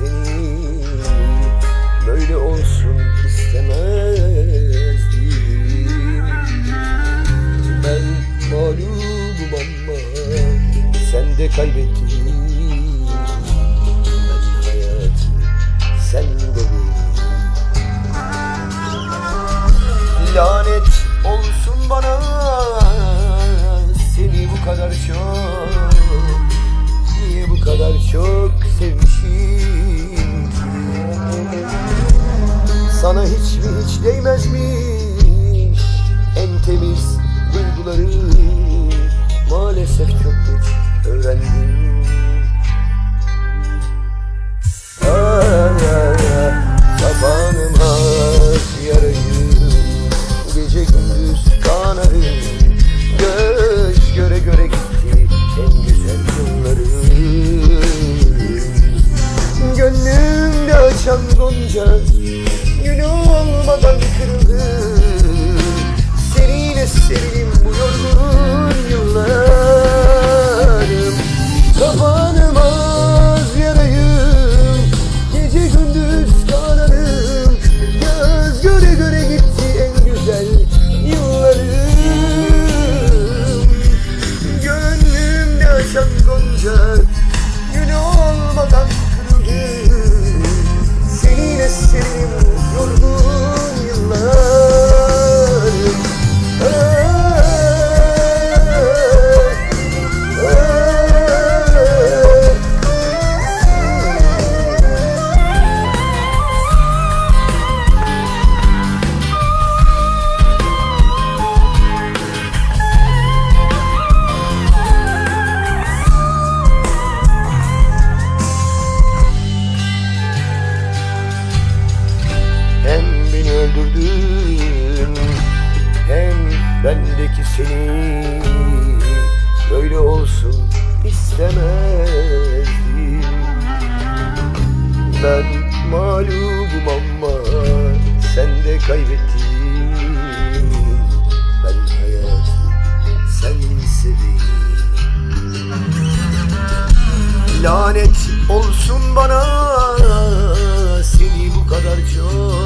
senin Böyle olsun istemezdim. Ben mağlubum ama Sen de kaybettin. Sana hiç mi hiç değmezmiş. En temiz duyguları Maalesef çok geç öğrendim Tabanım az yarayım Gece gündüz kanarım Göz göre göre gitti En güzel yıllarım Gönlümde açan gonca Günü olmadan kırıldı bendeki seni Böyle olsun istemezdim. Ben mağlubum ama Sen de kaybettin. Ben hayatı sen seveyim. Lanet olsun bana Seni bu kadar çok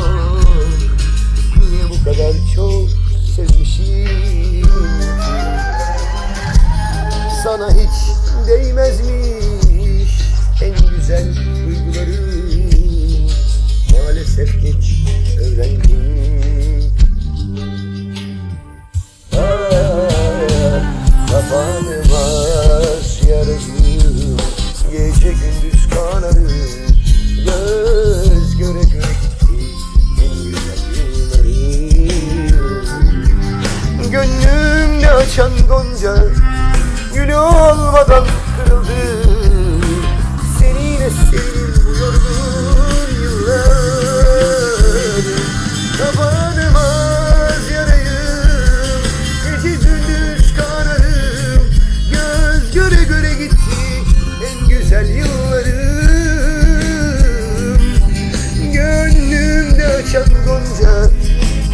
Açan gonca.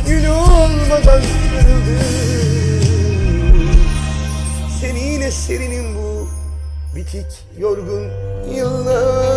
Gül olmadan kırıldı. Seninle serinim bu Bitik yorgun yıllar